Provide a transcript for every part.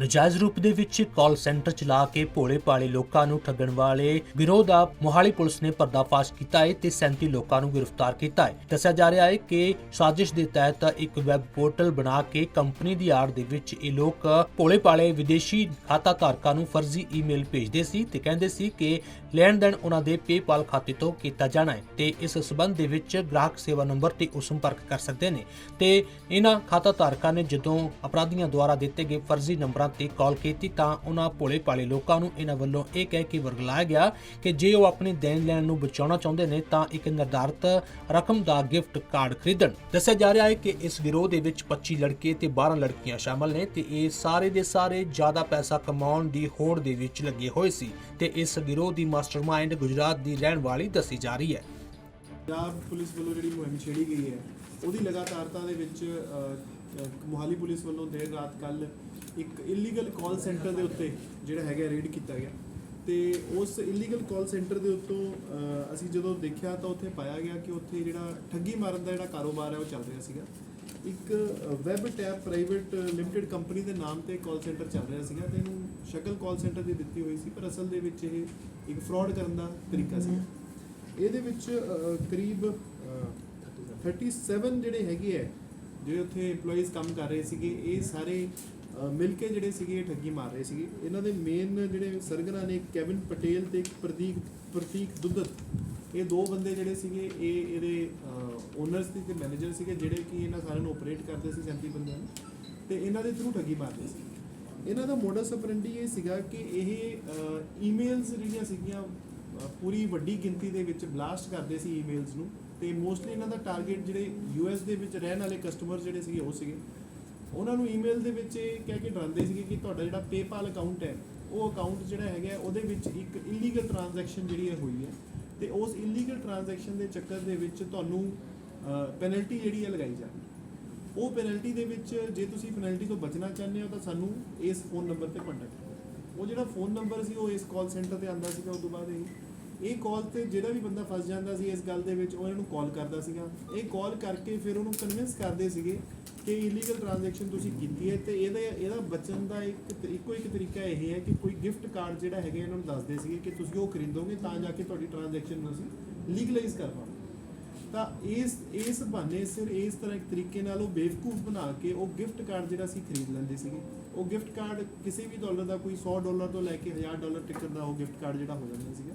ਨਜਾਇਜ਼ ਰੂਪ ਦੇ ਵਿੱਚ ਕਾਲ ਸੈਂਟਰ ਚਲਾ ਕੇ ਭੋਲੇ ਭਾਲੇ ਲੋਕਾਂ ਨੂੰ ਠੱਗਣ ਵਾਲੇ ਗਿਰੋਹ ਦਾ ਮੋਹਾਲੀ ਪੁਲਿਸ ਨੇ ਪਰਦਾਫਾਸ਼ ਕੀਤਾ ਹੈ ਤੇ 37 ਲੋਕਾਂ ਨੂੰ ਗ੍ਰਿਫਤਾਰ ਕੀਤਾ ਹੈ। ਦੱਸਿਆ ਜਾ ਰਿਹਾ ਹੈ ਕਿ ਸਾਜ਼ਿਸ਼ ਦੇ ਤਹਿਤ ਇੱਕ ਵੈਬ ਪੋਰਟਲ ਬਣਾ ਕੇ ਕੰਪਨੀ ਦੀ ਆੜ ਦੇ ਵਿੱਚ ਇਹ ਲੋਕ ਭੋਲੇ ਭਾਲੇ ਵਿਦੇਸ਼ੀ ਖਾਤਾ ਧਾਰਕਾਂ ਨੂੰ ਫਰਜ਼ੀ ਈਮੇਲ ਭੇਜਦੇ ਸੀ ਤੇ ਕਹਿੰਦੇ ਸੀ ਕਿ ਲੈਣ ਦੇਣ ਉਹਨਾਂ ਦੇ ਪੇਪਾਲ ਖਾਤੇ ਤੋਂ ਕੀਤਾ ਜਾਣਾ ਹੈ ਤੇ ਇਸ ਸਬੰਧ ਦੇ ਵਿੱਚ ਗ੍ਰਾਹਕ ਸੇਵਾ ਨੰਬਰ ਤੇ ਉਹ ਸੰਪਰਕ ਕਰ ਸਕਦੇ ਨੇ। ਤੇ ਇਹਨਾਂ ਖਾਤਾ ਧਾਰਕਾਂ ਨੇ ਜਦੋਂ ਅਪਰਾਧੀਆਂ ਦੁਆਰਾ ਦਿੱਤੇ ਗਏ ਫਰਜ਼ੀ ਨੰਬਰਾਂ ਤੇ ਕਾਲ ਕੀਤੀ ਤਾਂ ਉਹਨਾਂ ਭੋਲੇ ਭਾਲੇ ਲੋਕਾਂ ਨੂੰ ਇਹਨਾਂ ਵੱਲੋਂ ਇਹ ਕਹਿ ਕੇ ਵਰਗਲਾਇਆ ਗਿਆ ਕਿ ਜੇ ਉਹ ਆਪਣੀ ਦੇਣ ਲੈਣ ਨੂੰ ਬਚਾਉਣਾ ਚਾਹੁੰਦੇ ਨੇ ਤਾਂ ਇੱਕ ਨਿਰਧਾਰਤ ਰਕਮ ਦਾ ਗਿਫਟ ਕਾਰਡ ਖਰੀਦਣ। ਦੱਸਿਆ ਜਾ ਰਿਹਾ ਹੈ ਕਿ ਇਸ ਗਿਰੋਹ ਦੇ ਵਿੱਚ 25 ਲੜਕੇ ਤੇ 12 ਲੜਕੀਆਂ ਸ਼ਾਮਲ ਨੇ ਤੇ ਇਹ ਸਾਰੇ ਦੇ ਸਾਰੇ ਜ਼ਿਆਦਾ ਪੈਸਾ ਕਮਾਉਣ ਦੀ ਹੋੜ ਦੇ ਵਿੱਚ ਲੱਗੇ ਹੋਏ ਸੀ ਤੇ ਇਸ ਗਿਰੋਹ ਦੀ ਮਾਸਟਰਮਾਈਂਡ ਗੁਜਰਾਤ ਦੀ ਰਹਿਣ ਵਾਲੀ ਦੱਸੀ ਜਾ ਰਹੀ ਹੈ। ਪੰਜਾਬ ਪੁਲਿਸ ਵੱਲੋਂ ਜਿਹੜੀ ਮੁਹਿੰਮ ਛੇੜੀ ਗਈ ਹੈ, ਉਹਦੀ ਲਗਾਤਾਰਤਾ ਦੇ ਵਿੱਚ ਮੋਹਾਲੀ ਪੁਲਿਸ ਵੱਲੋਂ ਦੇਰ ਰਾਤ ਕੱਲ ਇੱਕ ਇਲੀਗਲ ਕਾਲ ਸੈਂਟਰ ਦੇ ਉੱਤੇ ਜਿਹੜਾ ਹੈਗਾ ਰੇਡ ਕੀਤਾ ਗਿਆ। ਤੇ ਉਸ ਇਲੀਗਲ ਕਾਲ ਸੈਂਟਰ ਦੇ ਉੱਤੋਂ ਅਸੀਂ ਜਦੋਂ ਦੇਖਿਆ ਤਾਂ ਉੱਥੇ ਪਾਇਆ ਗਿਆ ਕਿ ਉੱਥੇ ਜਿਹੜਾ ਠੱਗੀ ਮਾਰਨ ਦਾ ਜਿਹੜਾ ਕਾਰੋਬਾਰ ਹੈ ਉਹ ਚੱਲ ਰਿਹਾ ਸੀਗਾ। ਇੱਕ web tap private limited company ਦੇ ਨਾਮ ਤੇ ਕਾਲ ਸੈਂਟਰ ਚੱਲ ਰਿਹਾ ਸੀਗਾ ਤੇ ਇਹਨੂੰ ਸ਼ਕਲ ਕਾਲ ਸੈਂਟਰ ਦੀ ਦਿੱਤੀ ਹੋਈ ਸੀ ਪਰ ਅਸਲ ਦੇ ਵਿੱਚ ਇਹ ਇੱਕ ਫਰਾਡ ਕਰਨ ਦਾ ਤਰੀਕਾ ਸੀ। ਇਹਦੇ ਵਿੱਚ ਕਰੀਬ ਅ, 37 ਜਿਹੜੇ ਹੈਗੇ ਆ ਜਿਹੜੇ ਉੱਥੇ EMPLOYEES ਕੰਮ ਕਰ ਰਹੇ ਸੀਗੇ, ਇਹ ਸਾਰੇ ਮਿਲ ਕੇ ਜਿਹੜੇ ਸੀਗੇ, ਇਹ ਠੱਗੀ ਮਾਰ ਰਹੇ ਸੀਗੇ। ਇਹਨਾਂ ਦੇ ਮੇਨ ਜਿਹੜੇ ਸਰਗਨਾ ਨੇ ਕੈਵਿਨ ਪਟੇਲ ਤੇ ਇੱਕ ਪ੍ਰਤੀਕ ਪ੍ਰਤੀਕ ਦੁੱਧਤ ਇਹ ਦੋ ਬੰਦੇ ਜਿਹੜੇ ਸੀਗੇ, ਇਹ ਇਹਦੇ ਓਨਰਸ ਤੇ ਮੈਨੇਜਰ ਸੀਗੇ, ਜਿਹੜੇ ਕਿ ਇਹਨਾਂ ਸਾਰਿਆਂ ਨੂੰ ਆਪਰੇਟ ਕਰਦੇ ਸੀ 37 ਬੰਦਿਆਂ ਨੂੰ। ਤੇ ਇਹਨਾਂ ਦੇ ਥਰੂ ਠੱਗੀ ਮਾਰਦੇ ਸੀ। ਇਹਨਾਂ ਦਾ ਮੋਡਸ ਆਪਰੈਂਡੀ ਇਹ ਸੀਗਾ ਕਿ ਇਹ ਈਮੇਲਸ ਜਿਹੜੀਆਂ ਸੀਗੀਆਂ ਪੂਰੀ ਵੱਡੀ ਗਿਣਤੀ ਦੇ ਵਿੱਚ ਬਲਾਸਟ ਕਰਦੇ ਸੀ ਈਮੇਲਸ ਨੂੰ। ਤੇ ਮੋਸਟਲੀ ਇਹਨਾਂ ਦਾ ਟਾਰਗੇਟ ਜਿਹੜੇ ਯੂਐਸ ਦੇ ਵਿੱਚ ਰਹਿਣ ਵਾਲੇ ਕਸਟਮਰ ਜਿਹੜੇ ਸੀਗੇ, ਉਹ ਸੀਗੇ। ਉਹਨਾਂ ਨੂੰ ਈਮੇਲ ਦੇ ਵਿੱਚ ਇਹ ਕਹਿ ਕੇ ਡਰਾਉਂਦੇ ਸੀਗੇ ਕਿ ਤੁਹਾਡਾ ਜਿਹੜਾ PayPal ਅਕਾਊਂਟ ਹੈ, ਉਹ ਅਕਾਊਂਟ ਜਿਹੜਾ ਹੈਗਾ, ਉਹਦੇ ਵਿੱਚ ਇੱਕ ਇਲੀਗਲ ਟ੍ਰਾਂਜੈਕਸ਼ਨ ਜਿਹੜੀ ਹੈ ਹੋਈ ਹੈ। ਤੇ ਉਸ ਇਲੀਗਲ ਟ੍ਰਾਂਜੈਕਸ਼ਨ ਦੇ ਚੱਕਰ ਦੇ ਵਿੱਚ ਤੁਹਾਨੂੰ ਪੈਨਲਟੀ ਜਿਹੜੀ ਹੈ ਲਗਾਈ ਜਾਣੀ। ਉਹ ਪੈਨਲਟੀ ਦੇ ਵਿੱਚ ਜੇ ਤੁਸੀਂ ਪੈਨਲਟੀ ਤੋਂ ਬਚਣਾ ਚਾਹੁੰਦੇ ਹੋ, ਤਾਂ ਸਾਨੂੰ ਇਸ ਫੋਨ ਨੰਬਰ ਤੇ ਕੰਟੈਕਟ ਕਰੋ। ਉਹ ਜਿਹੜਾ ਫੋਨ ਨੰਬਰ ਸੀ, ਉਹ ਇਸ ਕਾਲ ਸੈਂਟਰ ਤੇ ਆਂਦਾ ਸੀਗਾ ਉਸ ਤੋਂ ਬਾਅਦ ਇਹ। ਇਹ ਕਾਲ ਤੇ ਜਿਹੜਾ ਵੀ ਬੰਦਾ ਫਸ ਜਾਂਦਾ ਸੀ ਇਸ ਗੱਲ ਦੇ ਵਿੱਚ, ਉਹ ਨੂੰ ਕਾਲ ਕਰਦਾ ਸੀਗਾ। ਇਹ ਕਾਲ ਕਰਕੇ ਫਿਰ ਉਹਨੂੰ ਕਨਵਿੰਸ ਕਰਦੇ ਸੀਗੇ ਕਿ ਇਲੀਗਲ ਟ੍ਰਾਂਜੈਕਸ਼ਨ ਤੁਸੀਂ ਕੀਤੀ ਹੈ ਤੇ ਇਹਦਾ ਇਹਦਾ ਬਚਣ ਦਾ ਇੱਕ ਇੱਕੋ ਇੱਕ ਤਰੀਕਾ ਇਹ ਹੈ ਕਿ ਕੋਈ ਗਿਫਟ ਕਾਰਡ ਜਿਹੜਾ ਹੈਗਾ ਇਹਨਾਂ ਨੂੰ ਦੱਸਦੇ ਸੀਗੇ ਕਿ ਤੁਸੀਂ ਉਹ ਖਰੀਦੋਗੇ ਤਾਂ ਜਾ ਕੇ ਤੁਹਾਡੀ ਟ੍ਰਾਂਜੈਕਸ਼ਨ ਨੂੰ ਅਸੀਂ ਲੀਗਲਾਈਜ਼ ਕਰ ਪਾਓ ਤਾਂ ਇਸ ਇਸ ਬਹਾਨੇ ਸਿਰ ਇਸ ਤਰ੍ਹਾਂ ਇੱਕ ਤਰੀਕੇ ਨਾਲ ਉਹ ਬੇਵਕੂਫ ਬਣਾ ਕੇ ਉਹ ਗਿਫਟ ਕਾਰਡ ਜਿਹੜਾ ਸੀ ਖਰੀਦ ਲੈਂਦੇ ਸੀਗੇ। ਉਹ ਗਿਫਟ ਕਾਰਡ ਕਿਸੇ ਵੀ ਡਾਲਰ ਦਾ ਕੋਈ 100 ਡਾਲਰ ਤੋਂ ਲੈ ਕੇ 1000 ਡਾਲਰ ਟਿਕਟ ਦਾ ਉਹ ਗਿਫਟ ਕਾਰਡ ਜਿਹੜਾ ਹੋ ਜਾਂਦਾ ਸੀਗਾ।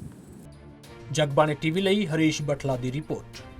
ਜਗਬਾਣੀ ਟੀਵੀ ਲਈ ਹਰੀਸ਼ ਬਟਲਾ ਦੀ ਰਿਪੋਰਟ।